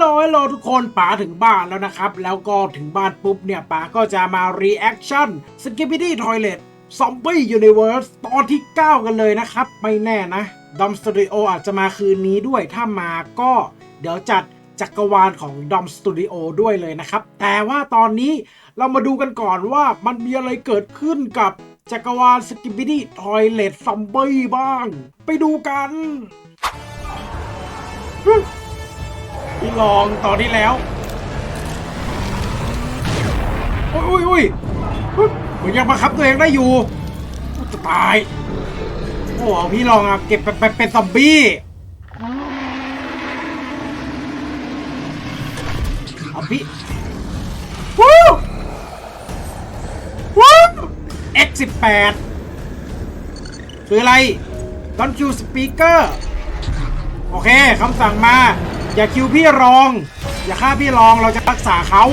โหลฮัลโหลทุกคนป๋าถึงบ้านแล้วนะครับ แล้วก็ถึงบ้านปุ๊บเนี่ยป๋าก็จะมา reaction s k i p p y d y Toilet Zombie Universe ตอนที่ 9 กันเลยนะครับ ไม่แน่นะดอมสตูดิโออาจจะมาคืนนี้ด้วยถ้ามาก็เดี๋ยวจัดจักรวาลของดอมสตูดิโอด้วยเลยนะครับ แต่ว่าตอนนี้เรามาดูกันก่อนว่ามันมีอะไรเกิดขึ้นกับจักรวาลสกิป i ดี้ทอยเลตซอมบี้บ้าง ไปดูกัน พี่ลองตอนที่แล้วอุ้ยอุ้ยอุ้ยอุ๊ยผมยังบังคับตัวเองได้อยู่จะตาย โอ้โหพี่ลองอะเก็บไปไปเป็นซอมบี้เอาพี่วู้วู้ X18 คืออะไร Don't use speaker โอเคคำสั่งมา อย่าคิวพี่รอง อย่าฆ่าพี่รองเราจะรักษาเขา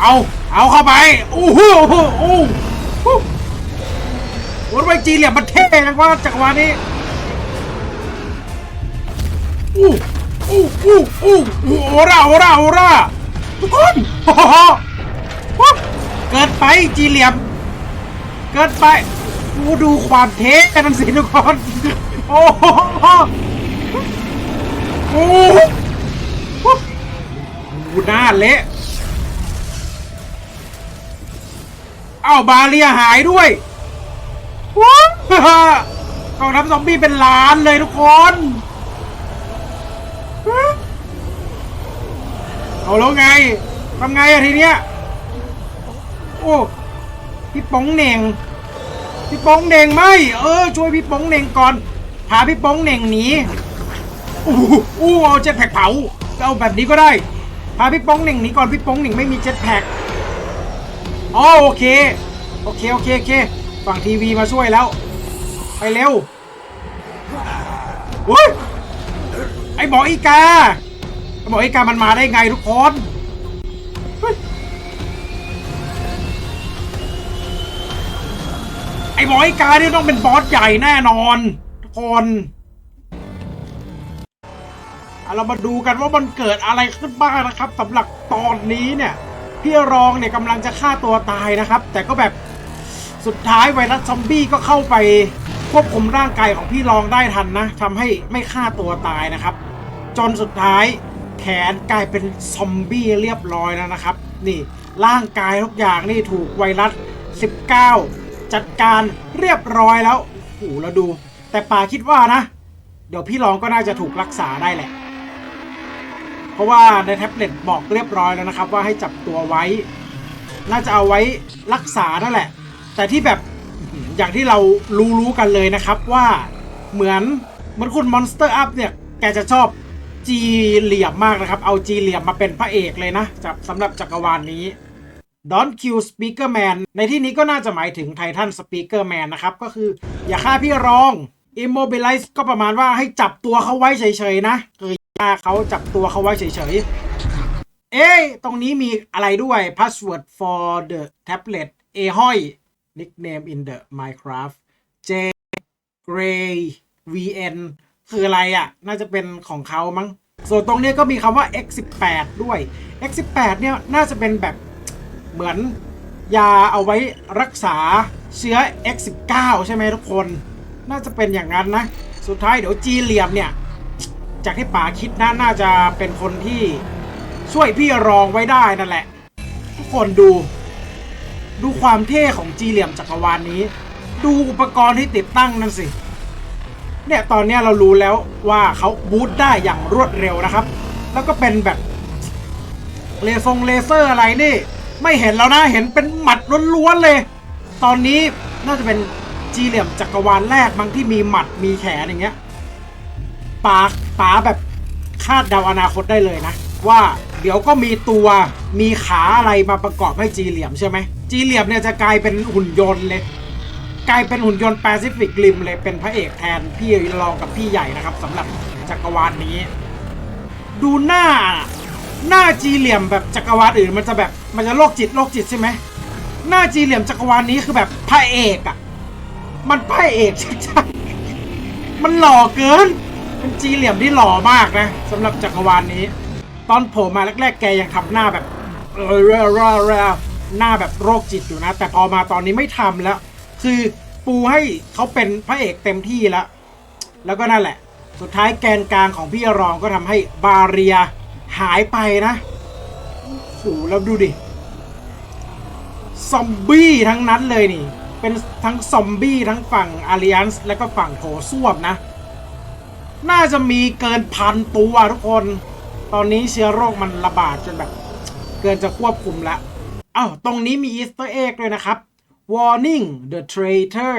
เอาเอาเข้าไปอู้หูอู้หูอู้หูวันไวจีเหลี่ยมมันเท่จังว่าจักรวาลนี้อู้อู้อู้อู้อู้โอราโอราโอราทุกคนโอ้โหเกินไปจีเหลี่ยม เกินไปกูดูความเท่กันสิทุกคนโอ้โห อ้โหกูหน้าเละเอ้าบาเรียหายด้วยว้าวกองทัพซอมบี้เป็นล้านเลยทุกคน เอาแล้วไงทำไงอะทีเนี้ย โอ้ พี่ป๋องเหน่ง พี่ป๋องเหน่งไม่ เออ ช่วยพี่ป๋องเหน่งก่อน พาพี่ป๋องเหน่งหนี อู้อู้เอาเจ็ตแพ็กเผาเอาแบบนี้ก็ได้ พาพี่ป้องหนึ่งหนีก่อนพี่ป้องหนึ่งไม่มีเจ็ตแพ็กอ๋อโอเค โอเค โอเค โอเค ฝั่งทีวีมาช่วยแล้ว ไปเร็วอุ้ยไอ้หมออีกาไอ้หมออีกามันมาได้ไงทุกคนเฮ้ยไอ้หมออีกาเนี่ยต้องเป็นบอสใหญ่แน่นอน ทุกคน เรามาดูกันว่ามันเกิดอะไรขึ้นบ้างนะครับสำหรับตอนนี้เนี่ยพี่รองเนี่ยกำลังจะฆ่าตัวตายนะครับ แต่ก็แบบสุดท้ายไวรัสซอมบี้ก็เข้าไปควบคุมร่างกายของพี่รองได้ทันนะทำให้ไม่ฆ่าตัวตายนะครับ จนสุดท้ายแขนกลายเป็นซอมบี้เรียบร้อยแล้วนะครับ นี่ร่างกายทุกอย่างนี่ถูกไวรัส 19 จัดการเรียบร้อยแล้วโอ้โหแล้วดู แต่ป่าคิดว่านะ เดี๋ยวพี่รองก็น่าจะถูกรักษาได้แหละ เพราะว่าในแท็บเล็ตบอกเรียบร้อยแล้วนะครับ ว่าให้จับตัวไว้ น่าจะเอาไว้รักษานั่นแหละ แต่ที่แบบอย่างที่เรารู้รู้ๆกันเลยนะครับว่าเหมือนเหมือนคุณมอนสเตอร์อัพเนี่ย แกจะชอบจีเหลี่ยมมากนะครับ เอาจีเหลี่ยมมาเป็นพระเอกเลยนะจับสำหรับจักรวาลนี้ Don't kill Speaker Man ในที่นี้ก็น่าจะหมายถึงไททัน Speaker Man นะครับ ก็คืออย่าฆ่าพี่รอง Immobilize ก็ประมาณว่าให้จับตัวเขาไว้เฉยๆนะคือ ฆ่าเขาจับตัวเขาไว้เฉยๆ เอ๊ะ ตรงนี้มีอะไรด้วย Password for the tablet a h o y nickname in the Minecraft J Gray VN คืออะไรอะ่ะ น่าจะเป็นของเขามั้ง ส่วนตรงนี้ก็มีคำว่า X18 ด้วย X18 เนี่ย น่าจะเป็นแบบเหมือนยาเอาไว้รักษาเชื้อ X19 ใช่ไหมทุกคน น่าจะเป็นอย่างนั้นนะ สุดท้ายเดี๋ยวจีเหลี่ยมเนี่ย จากที่ป๋าคิดนะน่าจะเป็นคนที่ช่วยพี่รองไว้ได้นั่นแหละ ทุกคนดู ดูความเท่ของจีเหลี่ยมจักรวาลนี้ ดูอุปกรณ์ที่ติดตั้งนั่นสิ เนี่ยตอนนี้เรารู้แล้วว่าเขาบูตได้อย่างรวดเร็วนะครับ แล้วก็เป็นแบบเลซงเลเซอร์อะไรนี่ ไม่เห็นแล้วนะ เห็นเป็นหมัดล้วนๆเลย ตอนนี้น่าจะเป็นจีเหลี่ยมจักรวาลแรกบางที่มีหมัดมีแขนอย่างเงี้ย ป๋าป๋าแบบคาดเดาอนาคตได้เลยนะ ว่าเดี๋ยวก็มีตัวมีขาอะไรมาประกอบให้จีเหลี่ยมใช่ไหมจีเหลี่ยมเนี่ยจะกลายเป็นหุ่นยนต์เลย กลายเป็นหุ่นยนต์แปซิฟิกริมเลยเป็นพระเอกแทนพี่รองกับพี่ใหญ่นะครับสำหรับจักรวาลนี้ ดูหน้าหน้าจีเหลี่ยมแบบจักรวาลอื่นมันจะแบบมันจะโรคจิตโรคจิตใช่ไหมหน้าจีเหลี่ยมจักรวาลนี้คือแบบพระเอกอะ่ะมันพระเอกชัดๆมันหล่อเกิน เป็นจีเหลี่ยมที่หล่อมากนะสำหรับจักรวาลนี้ ตอนโผล่มาแรกๆแกยังทำหน้าแบบเออเรรหน้าแบบโรคจิตอยู่นะ แต่พอมาตอนนี้ไม่ทำแล้ว คือปูให้เขาเป็นพระเอกเต็มที่แล้ว แล้วก็นั่นแหละ สุดท้ายแกนกลางของพี่รองก็ทำให้บาเรียหายไปนะโอ้โหแล้วดูดิ ซอมบี้ทั้งนั้นเลยนี่ เป็นทั้งซอมบี้ทั้งฝั่งอาริยันส์และก็ฝั่งโถส้วมนะ น่าจะมีเกินพันตัวทุกคน ตอนนี้เชื้อโรคมันระบาดจนแบบ เกินจะควบคุมแล้วอ้าวตรงนี้มีอีสเตอร์เอ็กด้วยนะครับ Warning the traitor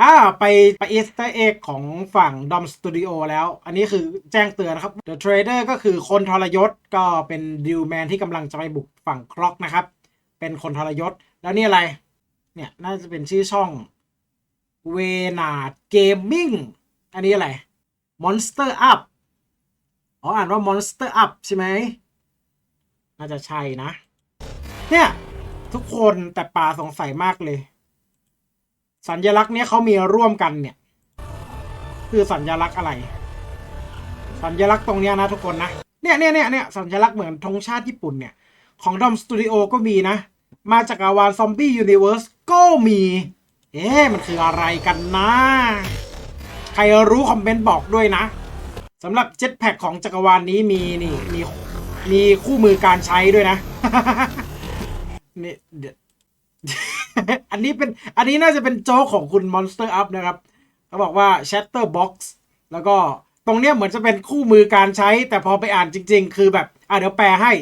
อ่าไปไปอีสเตอร์เอ็กของฝั่ง Dom Studio แล้ว อันนี้คือแจ้งเตือนนะครับ The traitor ก็คือคนทรยศก็เป็นดิวแมนที่กำลังจะไปบุกฝั่งคล็อกนะครับ เป็นคนทรยศ แล้วนี่อะไร เนี่ยน่าจะเป็นชื่อช่องเวนาดเกมมิ่งอันนี้อะไร Monster Up อ๋ออ่านว่า Monster Up ใช่ไหมน่าจะใช่นะ เนี่ย ทุกคนแต่ป่าสงสัยมากเลย สัญลักษณ์เนี้ยเขามีร่วมกันเนี่ย คือสัญลักษณ์อะไร สัญลักษณ์ตรงเนี้ยนะทุกคนนะ เนี่ยเนี่ยเนี่ยเนี่ยสัญลักษณ์เหมือนธงชาติญี่ปุ่นเนี่ย ของดอมสตูดิโอก็มีนะ มาจากอาวานซอมบี้ยูนิเวอร์สก็มี เอ๊ะมันคืออะไรกันนะ ครรู้คอมเมนต์บอกด้วยนะสำหรับเจ็ตแพ็ของจักรวาลนี้มีนี่มีมีคู่มือการใช้ด้วยนะนี่เดี๋ยวอันนี้เป็นอันนี้น่าจะเป็นโจของคุณ Monster Up นะครับเขาบอกว่า Shatter Box แล้วก็ตรงเนี้ยเหมือนจะเป็นคู่มือการใช้ แต่พอไปอ่านจริง ๆ คือแบบ อะเดี๋ยวแปลให้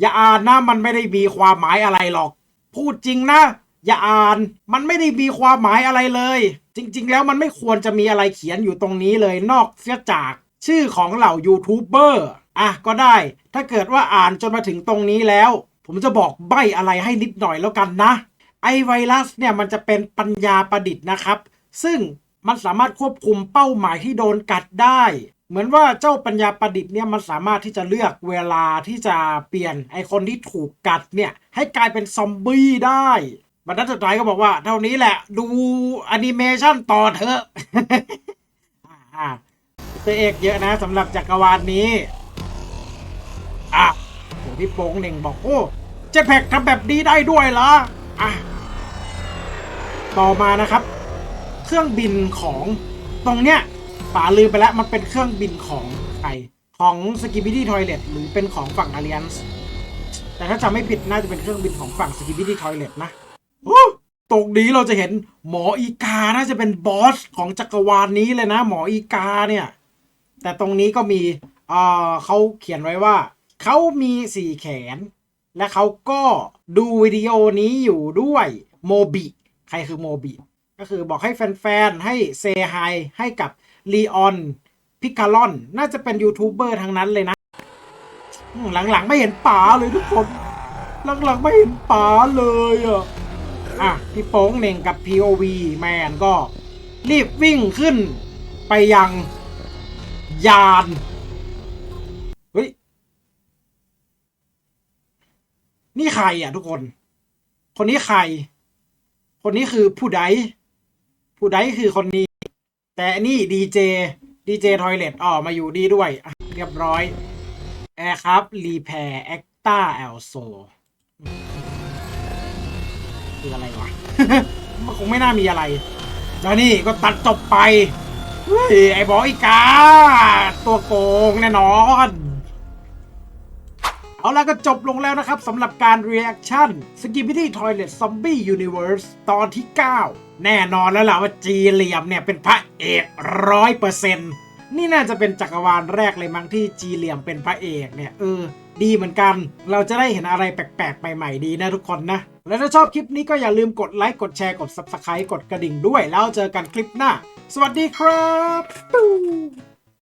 อย่าอ่านนะมันไม่ได้มีความหมายอะไรหรอก พูดจริงนะ อย่าอ่านมันไม่ได้มีความหมายอะไรเลย จริง ๆ แล้วมันไม่ควรจะมีอะไรเขียนอยู่ตรงนี้เลยนอกเสียจากชื่อของเหล่ายูทูบเบอร์อะก็ได้ ถ้าเกิดว่าอ่านจนมาถึงตรงนี้แล้ว ผมจะบอกใบอะไรให้นิดหน่อยแล้วกันนะ ไอไวรัสเนี่ยมันจะเป็นปัญญาประดิษฐ์นะครับ ซึ่งมันสามารถควบคุมเป้าหมายที่โดนกัดได้ เหมือนว่าเจ้าปัญญาประดิษฐ์เนี่ยมันสามารถที่จะเลือกเวลาที่จะเปลี่ยนไอคนที่ถูกกัดเนี่ยให้กลายเป็นซอมบี้ได้ บรรทัดสุดท้ายก็บอกว่า เท่านี้แหละ ดูแอนิเมชันต่อเถอะอ่าตัวเอกเยอะนะสำหรับจักรวาลนี้ อะโหพี่โป้งเหน่งบอก โอ้เจ็ตแพ็กทำแบบนี้ได้ด้วยเหรออะต่อมานะครับ เครื่องบินของตรงเนี้ยป๋าลืมไปแล้วมันเป็นเครื่องบินของใครของสกิบิดี้ทอยเลตหรือเป็นของฝั่งอาริยันส์แต่ถ้าจำไม่ผิดน่าจะเป็นเครื่องบินของฝั่งสกิบิดี้ทอยเลตนะ ตรงนี้เราจะเห็นหมออีกาน่าจะเป็นบอสของจักรวาลนี้เลยนะ หมออีกาเนี่ย แต่ตรงนี้ก็มีเออเขาเขียนไว้ว่าเขามีสี่แขน และเขาก็ดูวิดีโอนี้อยู่ด้วยโมบิใครคือโมบิก็คือบอกให้แฟนๆ ให้เซฮายให้กับลีออนพิคาลอน น่าจะเป็นยูทูบเบอร์ทั้งนั้นเลยนะ หลังๆ ไม่เห็นป๋าเลยทุกคน หลังๆ ไม่เห็นป๋าเลยอะ อะพี่โป้งเน่งกับ POV แมนก็รีบวิ่งขึ้นไปยังยานเฮ้ยนี่ใครอะทุกคน คนนี้ใคร คนนี้คือผู้ใดผู้ใดคือคนนี้ แต่นี่ดีเจดีเจทอยเลตอ๋อมาอยู่ดีด้วย เรียบร้อย แอร์ครับ รีแพร์แอคต้าแอลโซ คืออะไรวะ มันคงไม่น่ามีอะไร แล้วนี่ก็ตัดจบไปเฮ้ยไอ้บออีกา ตัวโกงแน่นอน เอาละก็จบลงแล้วนะครับสำหรับการ reaction Skibidi Toilet Zombie Universe ตอนที่ 9 แน่นอนแล้วล่ะว่าจีเหลี่ยมเนี่ยเป็นพระเอกร้อยเปอร์เซ็นต์นี่น่าจะเป็นจักรวาลแรกเลยมั้งที่จีเหลี่ยมเป็นพระเอกเนี่ยเออ ดีเหมือนกัน เราจะได้เห็นอะไรแปลกๆ ใหม่ๆดีนะทุกคนนะ และถ้าชอบคลิปนี้ก็อย่าลืมกดไลค์ กดแชร์ กด Subscribe กดกระดิ่งด้วย แล้วเจอกันคลิปหน้า สวัสดีครับ